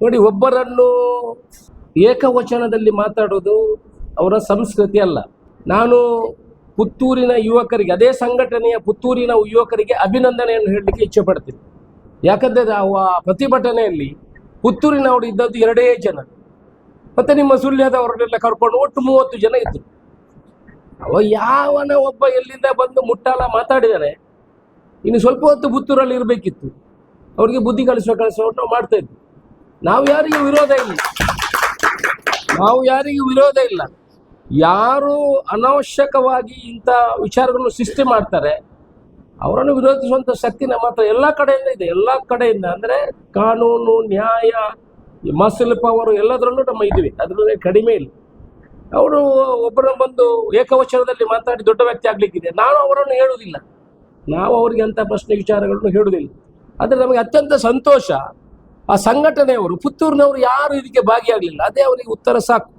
ನೋಡಿ, ಒಬ್ಬರನ್ನು ಏಕವಚನದಲ್ಲಿ ಮಾತಾಡೋದು ಅವರ ಸಂಸ್ಕೃತಿ ಅಲ್ಲ. ನಾನು ಪುತ್ತೂರಿನ ಯುವಕರಿಗೆ, ಅದೇ ಸಂಘಟನೆಯ ಪುತ್ತೂರಿನ ಯುವಕರಿಗೆ ಅಭಿನಂದನೆಯನ್ನು ಹೇಳಲಿಕ್ಕೆ ಇಚ್ಛೆ ಪಡ್ತೀನಿ. ಯಾಕಂದರೆ ಆ ಪ್ರತಿಭಟನೆಯಲ್ಲಿ ಪುತ್ತೂರಿನವರು ಇದ್ದದ್ದು ಎರಡೇ ಜನ. ಮತ್ತು ನಿಮ್ಮ ಸುಳ್ಯದವರನ್ನೆಲ್ಲ ಕರ್ಕೊಂಡು ಒಟ್ಟು ಮೂವತ್ತು ಜನ ಇದ್ದರು ಅವ ಯಾವನ ಒಬ್ಬ ಎಲ್ಲಿಂದ ಬಂದು ಮುಟ್ಟಾಲ ಮಾತಾಡಿದಾನೆ, ಇನ್ನು ಸ್ವಲ್ಪ ಹೊತ್ತು ಪುತ್ತೂರಲ್ಲಿ ಇರಬೇಕಿತ್ತು. ಅವ್ರಿಗೆ ಬುದ್ಧಿ ಕಲಿಸುವ ಕೆಲಸವನ್ನು ನಾವು ಮಾಡ್ತಾ ನಾವು ಯಾರಿಗೂ ವಿರೋಧ ಇಲ್ಲ. ನಾವು ಯಾರಿಗೂ ವಿರೋಧ ಇಲ್ಲ. ಯಾರು ಅನವಶ್ಯಕವಾಗಿ ಇಂಥ ವಿಚಾರಗಳನ್ನು ಸೃಷ್ಟಿ ಮಾಡ್ತಾರೆ, ಅವರನ್ನು ವಿರೋಧಿಸುವಂಥ ಶಕ್ತಿ ನಮ್ಮ ಹತ್ರ ಎಲ್ಲ ಕಡೆಯಿಂದ ಇದೆ. ಎಲ್ಲ ಕಡೆಯಿಂದ ಅಂದರೆ ಕಾನೂನು, ನ್ಯಾಯ ಮಸಲ್ ಪವರು ಎಲ್ಲದರಲ್ಲೂ ನಮ್ಮ ಇದ್ವಿ. ಅದರಲ್ಲಿ ಕಡಿಮೆ ಇಲ್ಲ. ಅವರು ಒಬ್ಬರ ಬಂದು ಏಕವಚನದಲ್ಲಿ ಮಾತಾಡಿ ದೊಡ್ಡ ವ್ಯಕ್ತಿ ಆಗಲಿಕ್ಕಿದೆ. ನಾನು ಅವರನ್ನು ಹೇಳುವುದಿಲ್ಲ. ನಾವು ಅವರಿಗೆ ಅಂಥ ಪ್ರಶ್ನೆ ವಿಚಾರಗಳನ್ನು ಹೇಳುವುದಿಲ್ಲ. ಆದರೆ ನಮಗೆ ಅತ್ಯಂತ ಸಂತೋಷ ಆ ಸಂಘಟನೆಯವರು ಪುತ್ತೂರಿನವರು ಯಾರು ಇದಕ್ಕೆ ಭಾಗಿಯಾಗಲಿಲ್ಲ ಅದೇ ಅವರಿಗೆ ಉತ್ತರ ಸಾಕು.